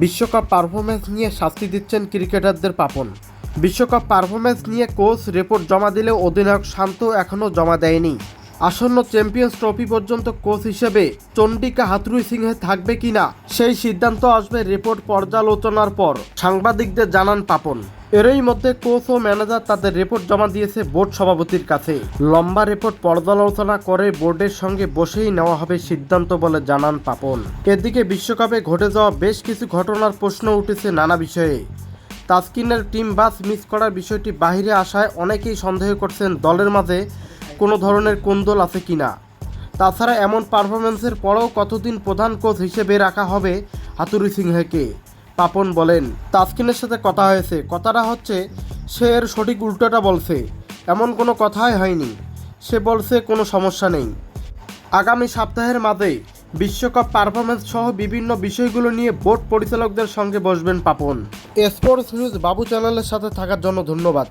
বিশ্বকাপ পারফরমেন্স নিয়ে শাস্তি দিচ্ছেন ক্রিকেটারদের পাপন। বিশ্বকাপ পারফরমেন্স নিয়ে কোচ রিপোর্ট জমা দিলেও অধিনায়ক শান্ত এখনও জমা দেয়নি। আসন্ন চ্যাম্পিয়ন্স ট্রফি পর্যন্ত কোচ হিসেবে চণ্ডিকা হাতরুই সিংহে থাকবে কিনা সেই সিদ্ধান্ত আসবে রিপোর্ট পর্যালোচনার পর। সাংবাদিকদের জানান পাপন। এরই মধ্যে কোচ ও ম্যানেজার তাদের রিপোর্ট জমা দিয়েছে বোর্ড সভাপতির কাছে। লম্বা রিপোর্ট পর্যালোচনা করে বোর্ডের সঙ্গে বসেই নেওয়া হবে সিদ্ধান্ত বলে জানান পাপন। এদিকে বিশ্বকাপে ঘটে যাওয়া বেশ কিছু ঘটনার প্রশ্ন উঠেছে নানা বিষয়ে। তাসকিনের টিম বাস মিস করার বিষয়টি বাহিরে আসায় অনেকেই সন্দেহ করছেন দলের মাঝে কোনো ধরনের কোন্দল আছে কিনা। তাছাড়া এমন পারফরমেন্সের পরেও কতদিন প্রধান কোচ হিসেবে রাখা হবে হাতুরি সিংহকে। পাপন বলেন। তাসকিনের সাথে কথা হয়েছে। কথাটা হচ্ছে, সে এর সঠিক উল্টোটা বলছে। এমন কোনো কথাই হয়নি। সে বলছে, কোনো সমস্যা নেই। আগামী সপ্তাহের মাঝে বিশ্বকাপ পারফরমেন্স সহ বিভিন্ন বিষয়গুলো নিয়ে বোর্ড পরিচালকদের সঙ্গে বসবেন পাপন। স্পোর্টস নিউজ বাবু চ্যানেলের সাথে থাকার জন্য ধন্যবাদ।